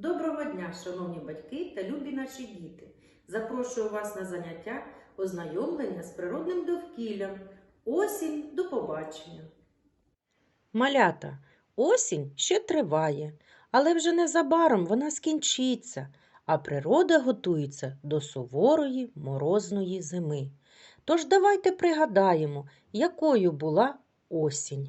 Доброго дня, шановні батьки та любі наші діти! Запрошую вас на заняття ознайомлення з природним довкіллям. Осінь до побачення! Малята, осінь ще триває, але вже незабаром вона скінчиться, а природа готується до суворої морозної зими. Тож давайте пригадаємо, якою була осінь.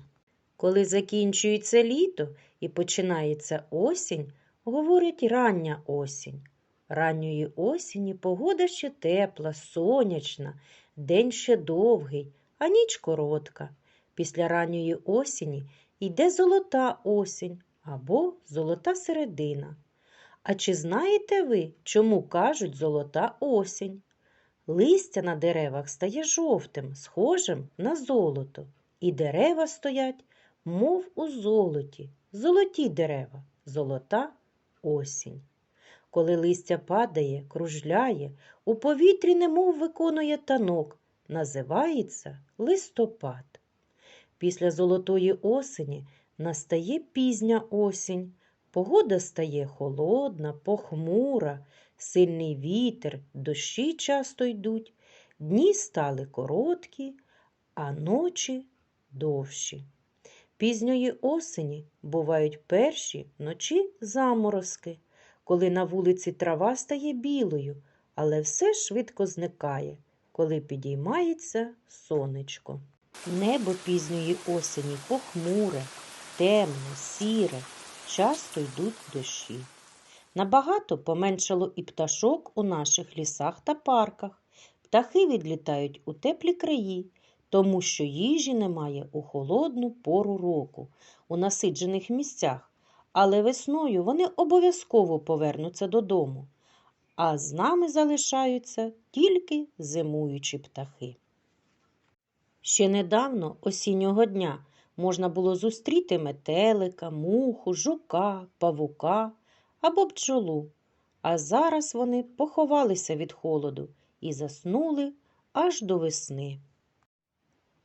Коли закінчується літо і починається осінь, говорять рання осінь. Ранньої осені погода ще тепла, сонячна, день ще довгий, а ніч коротка. Після ранньої осені йде золота осінь або золота середина. А чи знаєте ви, чому кажуть золота осінь? Листя на деревах стає жовтим, схожим на золото, і дерева стоять, мов у золоті, золоті дерева, золота осінь. Коли листя падає, кружляє, у повітрі немов виконує танок, називається листопад. Після золотої осені настає пізня осінь. Погода стає холодна, похмура, сильний вітер, дощі часто йдуть, дні стали короткі, а ночі довші. Пізньої осені бувають перші ночі заморозки, коли на вулиці трава стає білою, але все швидко зникає, коли підіймається сонечко. Небо пізньої осені похмуре, темне, сіре, часто йдуть дощі. Набагато поменшало і пташок у наших лісах та парках. Птахи відлітають у теплі краї, тому що їжі немає у холодну пору року, у насиджених місцях, але весною вони обов'язково повернуться додому, а з нами залишаються тільки зимуючі птахи. Ще недавно осіннього дня можна було зустріти метелика, муху, жука, павука або бджолу, а зараз вони поховалися від холоду і заснули аж до весни.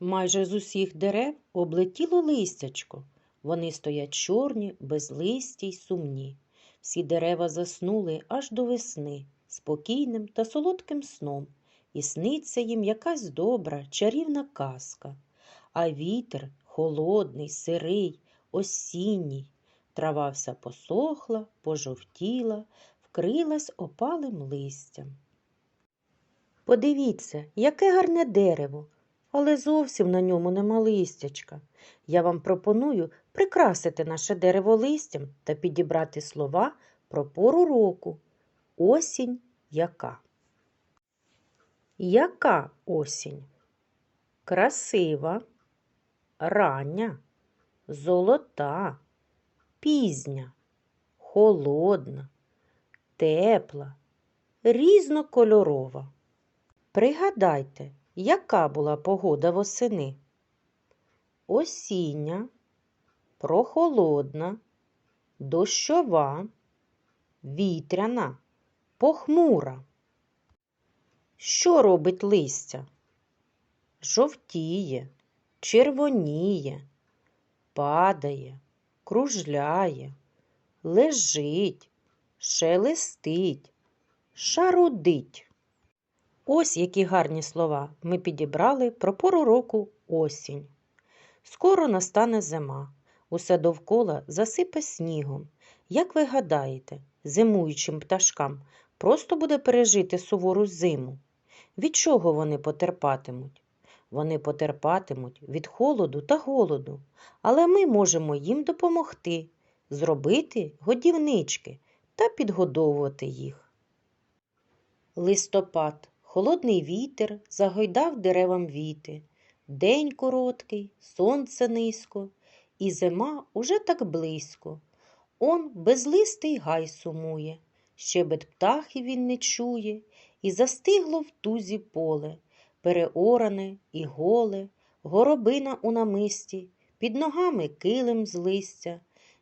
Майже з усіх дерев облетіло листячко. Вони стоять чорні, безлисті й сумні. Всі дерева заснули аж до весни, спокійним та солодким сном, і сниться їм якась добра, чарівна казка. А вітер холодний, сирий, осінній. Трава вся посохла, пожовтіла, вкрилась опалим листям. Подивіться, яке гарне дерево, але зовсім на ньому нема листячка. Я вам пропоную прикрасити наше дерево листям та підібрати слова про пору року. Осінь яка? Яка осінь? Красива, рання, золота, пізня, холодна, тепла, різнокольорова. Пригадайте, яка була погода восени? Осіння, прохолодна, дощова, вітряна, похмура. Що робить листя? Жовтіє, червоніє, падає, кружляє, лежить, шелестить, шарудить. Ось які гарні слова ми підібрали про пору року осінь. Скоро настане зима, усе довкола засипе снігом. Як ви гадаєте, зимуючим пташкам просто буде пережити сувору зиму? Від чого вони потерпатимуть? Вони потерпатимуть від холоду та голоду, але ми можемо їм допомогти, зробити годівнички та підгодовувати їх. Листопад, холодний вітер загойдав деревам віти. День короткий, сонце низько, і зима уже так близько. Он безлистий гай сумує, щебет птахів він не чує, і застигло в тузі поле, переоране і голе, горобина у намисті, під ногами килим з листя,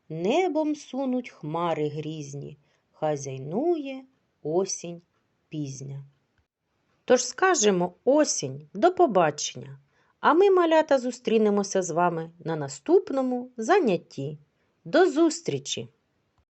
небом сунуть хмари грізні, хазяйнує осінь пізня. Тож скажемо осінь до побачення, а ми, малята, зустрінемося з вами на наступному занятті. До зустрічі!